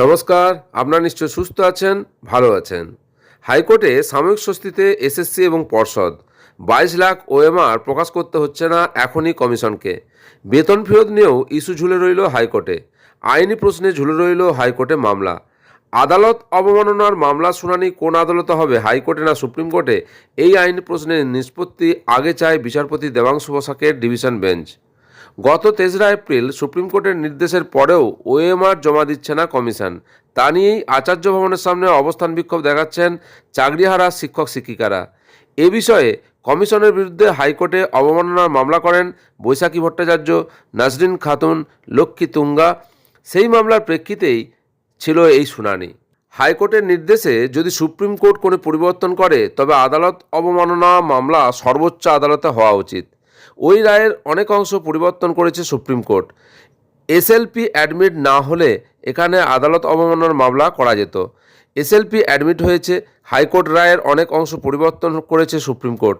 নমস্কার, আপনারা নিশ্চয় সুস্থ আছেন, ভালো আছেন। হাইকোর্টে সাময়িক স্বস্তিতে এসএসসি এবং পর্ষদ। বাইশ লাখ ওএমআর প্রকাশ করতে হচ্ছে না এখনই কমিশনকে। বেতন ফেরত নিয়েও ইস্যু ঝুলে রইল হাইকোর্টে। আইনি প্রশ্নে ঝুলে রইল হাইকোর্টে মামলা। আদালত অবমাননার মামলা শুনানি কোন আদালতে হবে, হাইকোর্টে না সুপ্রিম কোর্টে? এই আইনি প্রশ্নের নিষ্পত্তি আগে চায় বিচারপতি দেবাংশু বসাকের ডিভিশন বেঞ্চ। গত তেসরা এপ্রিল সুপ্রিম কোর্টের নির্দেশের পরেও ওএমআর জমা দিচ্ছে না কমিশন। তা নিয়েই আচার্য ভবনের সামনে অবস্থান বিক্ষোভ দেখাচ্ছেন চাকরিহারা শিক্ষক শিক্ষিকারা। এ বিষয়ে কমিশনের বিরুদ্ধে হাইকোর্টে অবমাননার মামলা করেন বৈশাখী ভট্টাচার্য, নাজরিন খাতুন, লক্ষ্মী তুঙ্গা। সেই মামলার প্রেক্ষিতেই ছিল এই শুনানি। হাইকোর্টের নির্দেশে যদি সুপ্রিম কোর্ট কোনো পরিবর্তন করে, তবে আদালত অবমাননা মামলা সর্বোচ্চ আদালতে হওয়া উচিত। ওই রায়ের অনেক অংশ পরিবর্তন করেছে সুপ্রিম কোর্ট। এসএলপি অ্যাডমিট না হলে এখানে আদালত অবমাননার মামলা করা যেত। এসএলপি অ্যাডমিট হয়েছে, হাইকোর্ট রায়ের অনেক অংশ পরিবর্তন করেছে সুপ্রিম কোর্ট।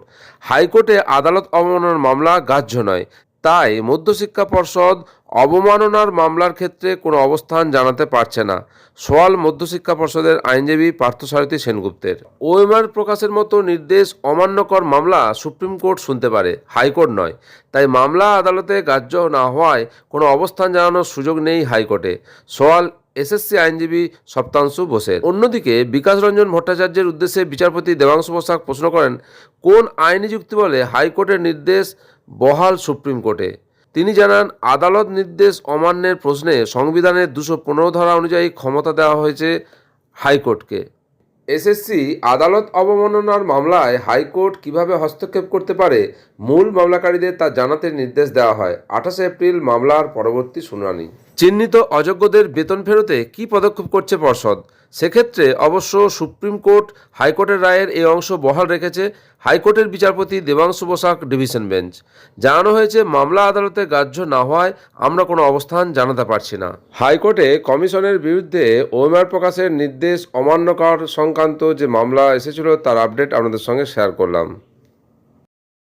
হাইকোর্টে আদালত অবমাননার মামলা গ্রাহ্য নয়। তাই মধ্যশিক্ষা পর্ষদ অবমাননার মামলার ক্ষেত্রে কোনো অবস্থান জানাতে পারছে না। সোয়াল মধ্যশিক্ষা পর্ষদের আইনজীবী পার্থসারথী সেনগুপ্তের। ওএমআর প্রকাশের মতো নির্দেশ অমান্যকর মামলা সুপ্রিম কোর্ট শুনতে পারে। হাইকোর্ট নয়। তাই মামলা আদালতে গ্রাহ্য না হওয়ায় কোনো অবস্থান জানানোর সুযোগ নেই হাইকোর্টে। সোয়াল এসএসসি আইনজীবী সপ্তাংশু বোসের। অন্যদিকে বিকাশ রঞ্জন ভট্টাচার্যের উদ্দেশ্যে বিচারপতি দেবাংশু বসাক প্রশ্ন করেন, কোন আইনি যুক্তি বলে হাইকোর্টের নির্দেশ বহাল সুপ্রিম কোর্টে। তিনি জানান, আদালত নির্দেশ অমান্যের প্রশ্নে সংবিধানের দুশো ধারা অনুযায়ী ক্ষমতা দেওয়া হয়েছে হাইকোর্টকে। এসএসসি আদালত অবমাননার মামলায় হাইকোর্ট কীভাবে হস্তক্ষেপ করতে পারে মূল মামলাকারীদের তা জানাতে নির্দেশ দেওয়া হয়। আঠাশে এপ্রিল মামলার পরবর্তী শুনানি। চিহ্নিত অযোগ্যদের বেতন ফেরতে কী পদক্ষেপ করছে পর্ষদ? সেক্ষেত্রে অবশ্য সুপ্রিম কোর্ট হাইকোর্টের রায়ের এই অংশ বহাল রেখেছে হাইকোর্টের বিচারপতি দেবাংশু বসাক ডিভিশন বেঞ্চ। জানানো হয়েছে, মামলা আদালতে গ্রাহ্য না হওয়ায় আমরা কোনো অবস্থান জানাতে পারছি না। হাইকোর্টে কমিশনের বিরুদ্ধে ওএমআর প্রকাশের নির্দেশ অমান্যকর সংক্রান্ত যে মামলা এসেছিল তার আপডেট আপনাদের সঙ্গে শেয়ার করলাম।